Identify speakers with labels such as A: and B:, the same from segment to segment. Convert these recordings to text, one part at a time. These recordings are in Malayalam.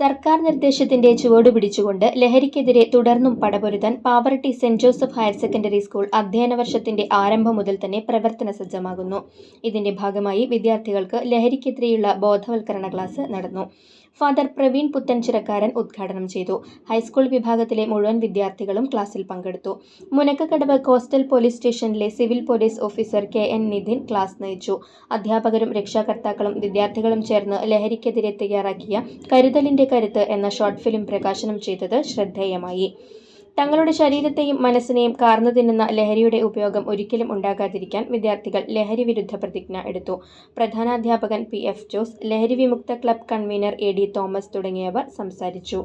A: സർക്കാർ നിർദ്ദേശത്തിന്റെ ചുവട് പിടിച്ചുകൊണ്ട് ലഹരിക്കെതിരെ തുടർന്നും പടപൊരുതാൻ Pavaratty saint Joseph higher secondary school അധ്യയന വർഷത്തിന്റെ ആരംഭം മുതൽ തന്നെ പ്രവർത്തന സജ്ജമാകുന്നു. ഇതിന്റെ ഭാഗമായി വിദ്യാർത്ഥികൾക്ക് ലഹരിക്കെതിരെയുള്ള ബോധവൽക്കരണ ക്ലാസ് നടന്നു. ഫാദർ പ്രവീൺ പുത്തൻചിറക്കാരൻ ഉദ്ഘാടനം ചെയ്തു. ഹൈസ്കൂൾ വിഭാഗത്തിലെ മുഴുവൻ വിദ്യാർത്ഥികളും ക്ലാസ്സിൽ പങ്കെടുത്തു. മുനക്കക്കടവ് കോസ്റ്റൽ പോലീസ് സ്റ്റേഷനിലെ civil police officer K N Nidhin class നയിച്ചു. അധ്യാപകരും രക്ഷാകർത്താക്കളും വിദ്യാർത്ഥികളും ചേർന്ന് ലഹരിക്കെതിരെ തയ്യാറാക്കിയ കരുതലിന്റെ കരുത്ത് എന്ന ഷോർട്ട് ഫിലിം പ്രകാശനം ചെയ്തത് ശ്രദ്ധേയമായി. തങ്ങളുടെ ശരീരത്തെയും മനസ്സിനെയും കാർന്നു തിന്നുന്ന ലഹരിയുടെ ഉപയോഗം ഒരിക്കലും ഉണ്ടാകാതിരിക്കാൻ വിദ്യാർത്ഥികൾ ലഹരി വിരുദ്ധ പ്രതിജ്ഞ എടുത്തു. പ്രധാനാധ്യാപകൻ പി. എഫ്. ജോസ് ലഹരി വിമുക്ത club convener A. D. Thomas തുടങ്ങിയവർ സംസാരിച്ചു.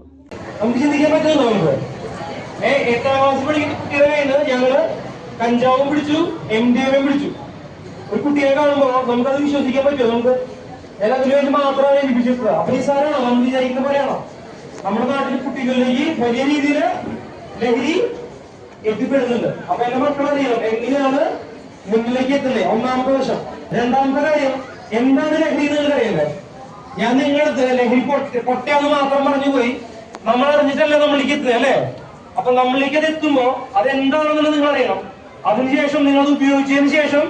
B: കഞ്ചാവും പിടിച്ചു എം ഡി എം പിടിച്ചു ഒരു കുട്ടിയെ കാണുമ്പോൾ നമുക്കത് വിശ്വസിക്കാൻ പറ്റുമോ നമുക്ക്? അതിനു വേണ്ടി മാത്രമാണ് ലഭിച്ചിട്ടുള്ളത് അപ്പൊ ഈ സാറാണോ നമ്മൾ വിചാരിക്കുന്ന പോലെയാണോ? നമ്മുടെ നാട്ടിൽ കുട്ടികളിലേക്ക് വലിയ രീതിയിൽ ലഹരി എത്തിപ്പെടുന്നുണ്ട്. അപ്പൊ എന്റെ മക്കളറിയാം എങ്ങനെയാണ് മുന്നിലേക്ക് എത്തുന്നത് ഒന്നാമത്തെ വശം രണ്ടാമത്തെ കാര്യം എന്താണ് ലഹരി എന്ന് നിങ്ങൾക്ക് അറിയണ്ടേ ഞാൻ നിങ്ങളടുത്ത് ലഹരി പൊട്ടിയാന്ന് മാത്രം പറഞ്ഞു പോയി. നമ്മൾ അറിഞ്ഞിട്ടല്ലേ നമ്മളിലേക്ക് എത്തുന്നത് അല്ലേ? അപ്പൊ നമ്മളിലേക്ക് അത് എത്തുമ്പോ അത് എന്താണെന്നുള്ളത് നിങ്ങൾ അറിയണം. അതിനുശേഷം നിങ്ങൾ അത് ഉപയോഗിച്ചതിന് ശേഷം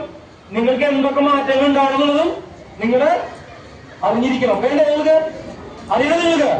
B: നിങ്ങൾക്ക് എന്തൊക്കെ മാറ്റങ്ങൾ ഉണ്ടാകുന്നുള്ളതും നിങ്ങൾ അറിഞ്ഞിരിക്കണം വേണ്ട നിങ്ങൾക്ക് അറിയണം നിങ്ങൾക്ക്